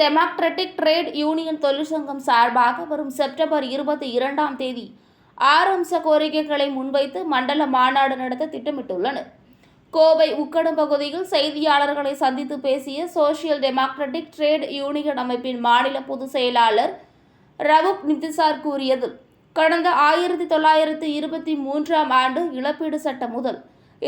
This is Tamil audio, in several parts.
டெமோக்ராட்டிக் ட்ரேட் யூனியன் தொழிற்சங்கம் சார்பாக வரும் செப்டம்பர் இருபத்தி இரண்டாம் தேதி ஆறு அம்ச கோரிக்கைகளை முன்வைத்து மண்டல மாநாடு நடத்த திட்டமிட்டுள்ளனர். கோவை உக்கடம் பகுதியில் செய்தியாளர்களை சந்தித்து பேசிய சோசியல் டெமோக்ராட்டிக் ட்ரேட் யூனியன் அமைப்பின் மாநில பொதுச் செயலாளர் ரவுப் நிதிசார் கூறியது கடந்த ஆயிரத்தி தொள்ளாயிரத்து இருபத்தி மூன்றாம் ஆண்டு இழப்பீடு சட்டம் முதல்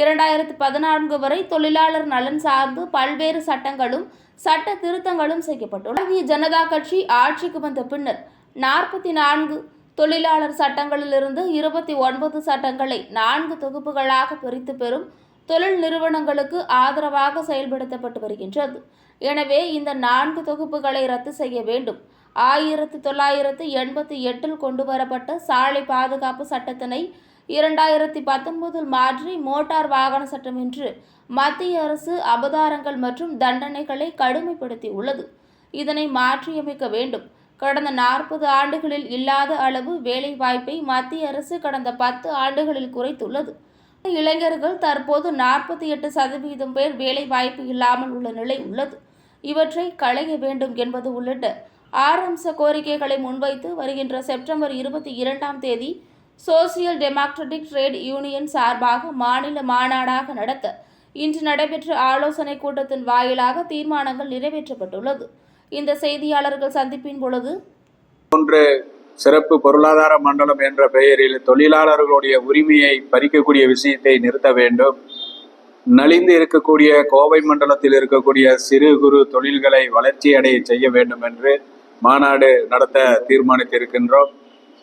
இரண்டாயிரத்து பதினான்கு வரை தொழிலாளர் நலன் சார்ந்து பல்வேறு சட்டங்களும் சட்ட திருத்தங்களும் செய்யப்பட்டுள்ளன. பாரதிய ஜனதா கட்சி ஆட்சிக்கு வந்த பின்னர் நாற்பத்தி நான்கு தொழிலாளர் சட்டங்களிலிருந்து இருபத்தி ஒன்பது சட்டங்களை நான்கு தொகுப்புகளாக பிரித்து பெறும் தொழில் நிறுவனங்களுக்கு ஆதரவாக செயல்படுத்தப்பட்டு வருகின்றது. எனவே இந்த நான்கு தொகுப்புகளை ரத்து செய்ய வேண்டும். ஆயிரத்தி தொள்ளாயிரத்து எண்பத்தி எட்டில் கொண்டு வரப்பட்ட சாலை பாதுகாப்பு சட்டத்தினை இரண்டாயிரத்தி பத்தொன்பதில் மாற்றி மோட்டார் வாகன சட்டம் என்று மத்திய அரசு அபதாரங்கள் மற்றும் தண்டனைகளை கடுமைப்படுத்தி உள்ளது இதனை மாற்றியமைக்க வேண்டும். கடந்த நாற்பது ஆண்டுகளில் இல்லாத அளவு வேலை வாய்ப்பை மத்திய அரசு கடந்த பத்து ஆண்டுகளில் குறைத்துள்ளது. இளைஞர்கள் தற்போது நாற்பத்தி எட்டு சதவீதம் பேர் வேலை வாய்ப்பு இல்லாமல் உள்ள நிலை உள்ளது. இவற்றை களைய வேண்டும் என்பது உள்ளிட்ட ஆறு அம்ச கோரிக்கைகளை முன்வைத்து வருகின்ற செப்டம்பர் இருபத்தி இரண்டாம் தேதி சோசியல் டெமோக்ராட்டிக் ட்ரேட் யூனியன் சார்பாக மாநில மாநாடாக நடத்த இன்று நடைபெற்ற ஆலோசனைக் கூட்டத்தின் வாயிலாக தீர்மானங்கள் நிறைவேற்றப்பட்டுள்ளது. இந்த செய்தியாளர்கள் சந்திப்பின் பொழுது ஒன்று சிறப்பு பொருளாதார மண்டலம் என்ற பெயரில் தொழிலாளர்களுடைய உரிமையை பறிக்கக்கூடிய விஷயத்தை நிறுத்த வேண்டும். நலிந்து இருக்கக்கூடிய கோவை மண்டலத்தில் இருக்கக்கூடிய சிறு குறு தொழில்களை வளர்ச்சி அடைய செய்ய வேண்டும் என்று மாநாடு நடத்த தீர்மானித்திருக்கின்றோம்.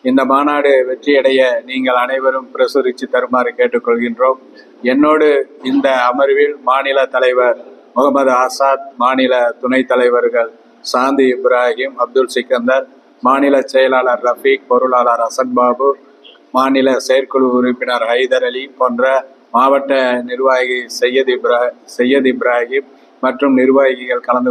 இந்த மாநாடு வெற்றியடைய நீங்கள் அனைவரும் பிரசுரித்து தருமாறு கேட்டுக்கொள்கின்றோம். என்னோடு இந்த அமர்வில் மாநில தலைவர் முகமது ஆசாத் மாநில துணைத் தலைவர்கள் சாந்தி இப்ராஹிம் அப்துல் சிக்கந்தர் மாநில செயலாளர் ரஃபீக் பொருளாளர் அசன் பாபு மாநில செயற்குழு உறுப்பினர் ஹைதர் அலி போன்ற மாவட்ட நிர்வாகி சையத் இப்ரா சையத் இப்ராஹிம் மற்றும் நிர்வாகிகள் கலந்து